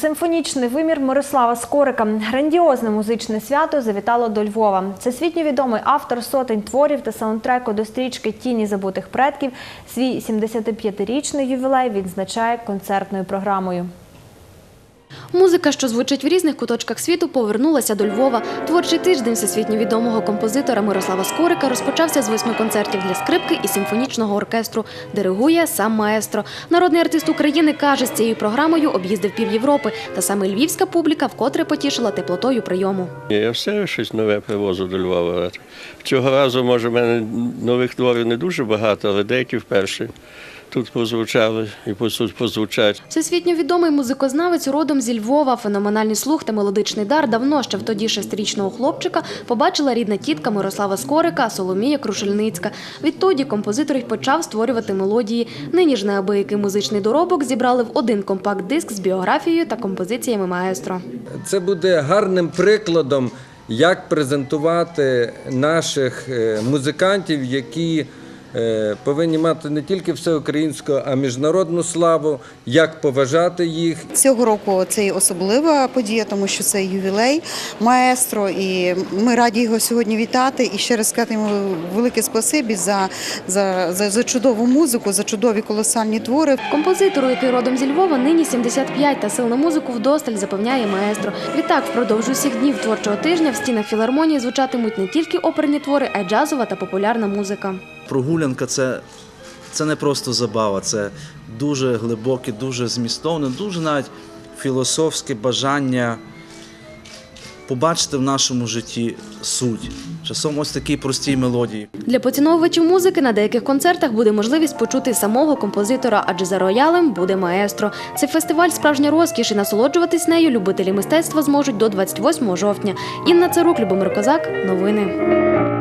Симфонічний вимір Мирослава Скорика. Грандіозне музичне свято завітало до Львова. Це відомий автор сотень творів та саундтреку до стрічки Тіні забутих предків свій 75-річний ювілей відзначає концертною програмою. Музика, що звучить в різних куточках світу, повернулася до Львова. Творчий тиждень всесвітньо відомого композитора Мирослава Скорика розпочався з восьми концертів для скрипки і симфонічного оркестру. Диригує сам маестро. Народний артист України каже, з цією програмою об'їздив пів Європи. Та саме львівська публіка вкотре потішила теплотою прийому. Я все щось нове привозу до Львова. Цього разу, може, в мене нових творів не дуже багато, але деякі вперше тут позвучали і посу- позвучать. Всесвітньо відомий музикознавець родом зі Львова. Феноменальний слух та мелодичний дар давно ще в тоді шестирічного хлопчика побачила рідна тітка Мирослава Скорика Соломія Крушельницька. Відтоді композитор й почав створювати мелодії. Нині ж неабиякий музичний доробок зібрали в один компакт-диск з біографією та композиціями маестро. Це буде гарним прикладом, як презентувати наших е, музикантів, які повинні мати не тільки всеукраїнську, а міжнародну славу, як поважати їх, Цього року це і особлива подія, тому що це ювілей маестро, і ми раді його сьогодні вітати. І ще раз сказати йому велике спасибі за, за, за, за чудову музику, за чудові колосальні твори. Композитору, який родом зі Львова, нині 75 та сил на музику вдосталь запевняє маестро. Відтак, впродовж усіх днів творчого тижня в стінах філармонії звучатимуть не тільки оперні твори, а й джазова та популярна музика. Прогулянка це, це не просто забава, це дуже глибоке, дуже змістовне, дуже навіть філософське бажання побачити в нашому житті суть. Часом ось такі прості мелодії. Для поціновувачів музики на деяких концертах буде можливість почути самого композитора, адже за роялем буде маестро. Цей фестиваль справжня розкіш і насолоджуватись нею любителі мистецтва зможуть до 28 жовтня. Інна Царук, Любомир Козак. Новини.